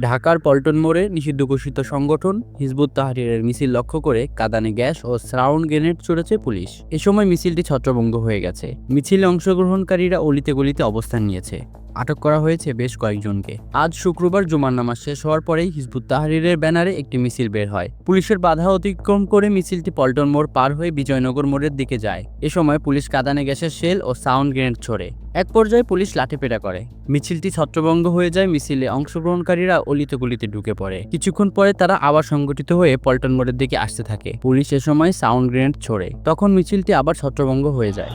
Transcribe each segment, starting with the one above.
ঢাকার পল্টন মোড়ে নিষিদ্ধ ঘোষিত সংগঠন হিজবুত তাহরিরের মিছিল লক্ষ্য করে কাদানে গ্যাস ও সাউন্ড গ্রেনেড ছুড়েছে পুলিশ। এ সময় মিছিলটি ছত্রভঙ্গ হয়ে গেছে। মিছিলে অংশগ্রহণকারীরা অলিতে গলিতে অবস্থান নিয়েছে। আটক করা হয়েছে বেশ কয়েকজনকে। আজ শুক্রবার জুমার নামাজ শেষ হওয়ার পরেই হিজবুত তাহরিরের ব্যানারে একটি মিছিল বের হয়। পুলিশের বাধা অতিক্রম করে মিছিলটি পল্টন মোড় পার হয়ে বিজয়নগর মোড়ের দিকে যায়। এ সময় পুলিশ কাদানে গ্যাসের শেল ও সাউন্ড গ্রেনেড ছোড়ে। এক পর্যায়ে পুলিশ লাঠিপেটা করে। মিছিলটি ছত্রভঙ্গ হয়ে যায়, মিছিলে অংশগ্রহণকারীরা অলিতে গলিতে ঢুকে পড়ে। কিছুক্ষণ পরে তারা আবার সংগঠিত হয়ে পল্টন মোড়ের দিকে আসতে থাকে। পুলিশ এ সময় সাউন্ড গ্রেনেড ছোড়ে। তখন মিছিলটি আবার ছত্রভঙ্গ হয়ে যায়।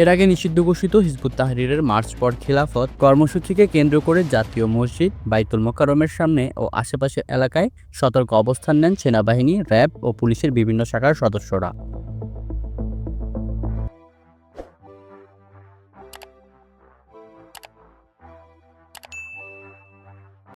এর আগে নিষিদ্ধ ঘোষিত হিজবুত তাহরিরের মার্চ পর খিলাফত কর্মসূচিকে কেন্দ্র করে জাতীয় মসজিদ, বাইতুল মোকারমের সামনে ও আশেপাশের এলাকায় সতর্ক অবস্থান নেন সেনাবাহিনী, র্যাব ও পুলিশের বিভিন্ন শাখার সদস্যরা।